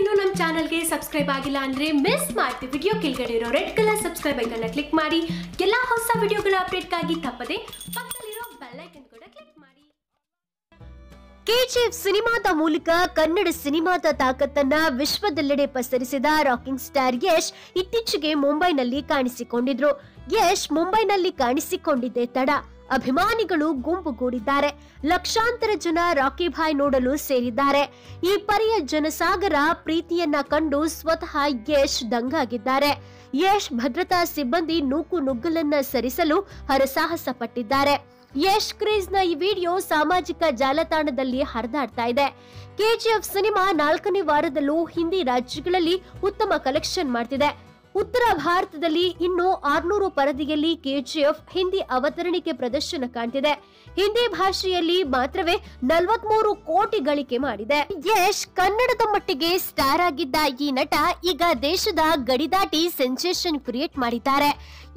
ಇನ್ನೂ ನಮ್ಮ ಚಾನಲ್ಗೆ ಸಬ್ಸ್ಕ್ರೈಬ್ ಆಗಿಲ್ಲ ಅಂದ್ರೆ ಮಿಸ್ ಮಾಡ್ತಿ ವಿಡಿಯೋ ಕೆಳಗಡೆ ಇರೋ ರೆಡ್ ಕಲರ್ ಸಬ್ಸ್ಕ್ರೈಬ್ ಐಕನ್ನ ಕ್ಲಿಕ್ ಮಾಡಿ. ಎಲ್ಲಾ ಹೊಸ ವಿಡಿಯೋಗಳ ಅಪ್ಡೇಟ್ಗಾಗಿ ತಪ್ಪದೆ ಪಕ್ಕದಲ್ಲಿರೋ ಬೆಲ್ ಐಕನ್ ಕೂಡ ಕ್ಲಿಕ್ ಮಾಡಿ. ಕೆಜಿಎಫ್ ಸಿನಿಮಾದ ಮೂಲಕ ಕನ್ನಡ ಸಿನಿಮಾದ ತಾಕತ್ತನ್ನ ವಿಶ್ವದೆಲ್ಲೆಡೆ ಪಸರಿಸಿದ ರಾಕಿಂಗ್ ಸ್ಟಾರ್ ಯಶ್ ಇತ್ತೀಚೆಗೆ ಮುಂಬೈನಲ್ಲಿ ಕಾಣಿಸಿಕೊಂಡಿದ್ರು. ಯಶ್ ಮುಂಬೈನಲ್ಲಿ ಕಾಣಿಸಿಕೊಂಡಿದ್ದೆ ತಡ. ಅಭಿಮಾನಿಗಳು ಗುಂಪುಗೂಡಿದ್ದಾರೆ ಲಕ್ಷಾಂತರ ಜನ ರಾಕಿ ಭಾಯ್ ನೋಡಲು ಸೇರಿದ್ದಾರೆ. ಈ ಪರಿಯ ಜನಸಾಗರ ಪ್ರೀತಿಯನ್ನ ಕಂಡು ಸ್ವತಃ ಯಶ್ ದಂಗಾಗಿದ್ದಾರೆ. ಯಶ್ ಭದ್ರತಾ ಸಿಬ್ಬಂದಿ ನೂಕು ನುಗ್ಗಲನ್ನ ಸರಿಸಲು ಹರಸಾಹಸ ಪಟ್ಟಿದ್ದಾರೆ. ಯಶ್ ಕ್ರೇಜ್ನ ಈ ವಿಡಿಯೋ ಸಾಮಾಜಿಕ ಜಾಲತಾಣದಲ್ಲಿ ಹರಿದಾಡ್ತಾ ಇದೆ. ಕೆಜಿಎಫ್ ಸಿನಿಮಾ ನಾಲ್ಕನೇ ವಾರದಲ್ಲೂ ಹಿಂದಿ ರಾಜ್ಯಗಳಲ್ಲಿ ಉತ್ತಮ ಕಲೆಕ್ಷನ್ ಮಾಡ್ತಿದೆ. ಉತ್ತರ ಭಾರತದಲ್ಲಿ ಇನ್ನು ಆರ್ನೂರು ಪರದಿಯಲ್ಲಿ ಕೆಜಿಎಫ್ ಹಿಂದಿ ಅವತರಣಿಕೆ ಪ್ರದರ್ಶನ ಕಾಣ್ತಿದೆ. ಹಿಂದಿ ಭಾಷೆಯಲ್ಲಿ ಮಾತ್ರವೇ ನಲವತ್ಮೂರು ಕೋಟಿ ಗಳಿಕೆ ಮಾಡಿದೆ. ಯಶ್ ಕನ್ನಡದ ಮಟ್ಟಿಗೆ ಸ್ಟಾರ್ ಆಗಿದ್ದ ಈ ನಟ ಈಗ ದೇಶದ ಗಡಿದಾಟಿ ಸೆನ್ಸೇಷನ್ ಕ್ರಿಯೇಟ್ ಮಾಡಿದ್ದಾರೆ.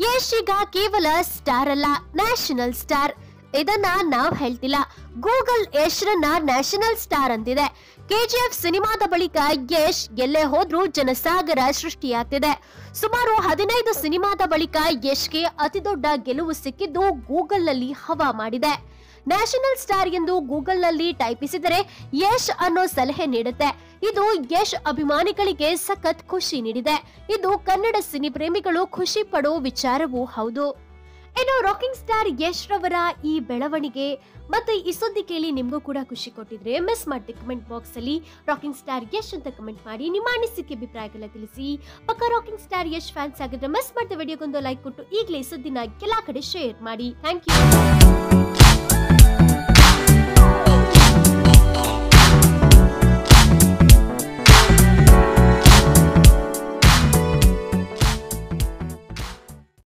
ಯಶ್ ಈಗ ಕೇವಲ ಸ್ಟಾರ್ ಅಲ್ಲ, ನ್ಯಾಷನಲ್ ಸ್ಟಾರ್. ಇದನ್ನ ನಾವು ಹೇಳ್ತಿಲ್ಲ. ಗೂಗಲ್ ಯಶ್ರನ್ನ ನ್ಯಾಷನಲ್ ಸ್ಟಾರ್ ಅಂತಿದೆ. ಕೆಜಿಎಫ್ ಸಿನಿಮಾದ ಬಳಿಕ ಯಶ್ ಎಲ್ಲೇ ಹೋದ್ರೂ ಜನಸಾಗರ ಸೃಷ್ಟಿಯಾಗ್ತಿದೆ. ಸುಮಾರು ಹದಿನೈದು ಸಿನಿಮಾದ ಬಳಿಕ ಯಶ್ಗೆ ಅತಿದೊಡ್ಡ ಗೆಲುವು ಸಿಕ್ಕಿದ್ದು ಗೂಗಲ್ನಲ್ಲಿ ಹವಾ ಮಾಡಿದೆ. ನ್ಯಾಷನಲ್ ಸ್ಟಾರ್ ಎಂದು ಗೂಗಲ್ನಲ್ಲಿ ಟೈಪಿಸಿದರೆ ಯಶ್ ಅನ್ನೋ ಸಲಹೆ ನೀಡುತ್ತೆ. ಇದು ಯಶ್ ಅಭಿಮಾನಿಗಳಿಗೆ ಸಖತ್ ಖುಷಿ ನೀಡಿದೆ. ಇದು ಕನ್ನಡ ಸಿನಿ ಪ್ರೇಮಿಗಳು ಖುಷಿ ಪಡೋ ವಿಚಾರವೂ ಹೌದು. ಇನ್ನು ರಾಕಿಂಗ್ ಸ್ಟಾರ್ ಯಶ್ ರವರ ಈ ಬೆಳವಣಿಗೆ ಮತ್ತೆ ಈ ಸುದ್ದಿ ಕೇಳಿ ನಿಮಗೂ ಕೂಡ ಖುಷಿ ಕೊಟ್ಟಿದ್ರೆ ಮಿಸ್ ಮಾಡಿ ಕಮೆಂಟ್ ಬಾಕ್ಸ್ ಅಲ್ಲಿ. ರಾಕಿಂಗ್ ಸ್ಟಾರ್ ಯಶ್ ಅಂತ ಕಮೆಂಟ್ ಮಾಡಿ ನಿಮ್ಮ ಅನಿಸಿಕೆ ಅಭಿಪ್ರಾಯಗಳ ತಿಳಿಸಿ. ಪಕ್ಕ ರಾಕಿಂಗ್ ಸ್ಟಾರ್ ಯಶ್ ಫ್ಯಾನ್ಸ್ ಆಗಿದ್ರೆ ಮಿಸ್ ಮಾಡಿದ ವಿಡಿಯೋಗೊಂದು ಲೈಕ್ ಕೊಟ್ಟು ಈಗಲೇ ಸುದ್ದಿನ ಎಲ್ಲಾ ಕಡೆ ಶೇರ್ ಮಾಡಿ. Thank you